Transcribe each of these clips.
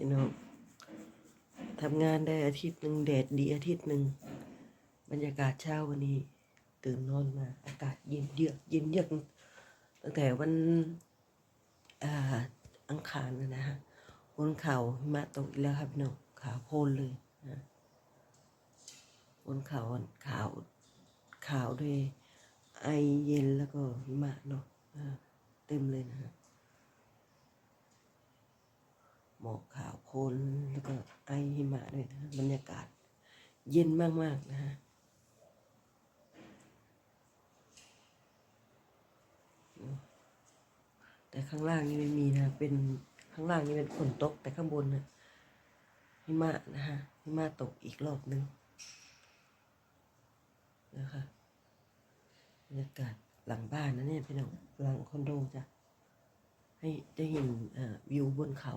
พี่น้องทำงานได้อาทิตย์หนึ่งแดดดีอาทิตย์หนึ่งบรรยากาศเช้าวันนี้ ตื่นนอนมา อากาศเย็นเยือกเย็นเยือกตั้งแต่วันอังคารนะนะฮะบนเขามะตกอีกแล้วครับพี่น้องขาวโพลนเลยนะบนเขาขาวขาวด้วยไอเย็นแล้วก็หิมะเนาะเต็มเลยนะฮะ หมอกขาวโพลนแล้วก็ไอหิมะด้วยนะบรรยากาศ เย็นมาก ๆ นะฮะแต่ข้างล่างนี่ไม่มีนะ เป็นข้างล่างนี่เป็นฝนตก แต่ข้างบนนะหิมะนะฮะหิมะตกอีกรอบนึงนะคะบรรยากาศหลังบ้านนะเนี่ยพี่น้องหลังคอนโดจ้ะให้ได้เห็นวิวบนเขา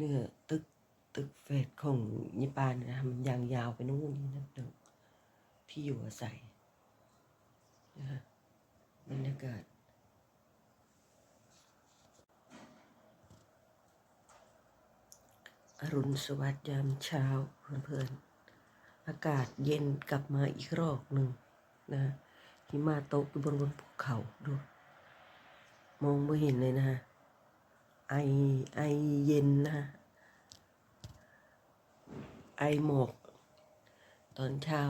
นี่ตึกตึกเฟสของญี่ปุ่นนะมันยางยาวไปนู่นนี่นั่นเดิมที่อยู่อาศัยนะฮะบรรยากาศอรุณสวัสดิ์ยามเช้าเพื่อนๆอากาศเย็นกลับมาอีกรอบหนึ่งนะหิมะตกอยู่บนบนภูเขาดู มองไม่เห็นเลยนะฮะ ไอ ไอเย็นนะฮะ ไอหมอก ตอนเช้า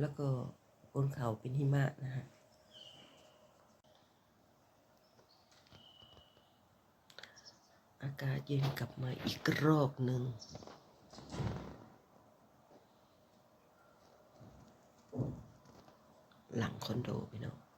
แล้วก็บนเขาเป็นหิมะนะฮะ อากาศเย็นกลับมาอีกรอบหนึ่งหลังคอนโดพี่น้อง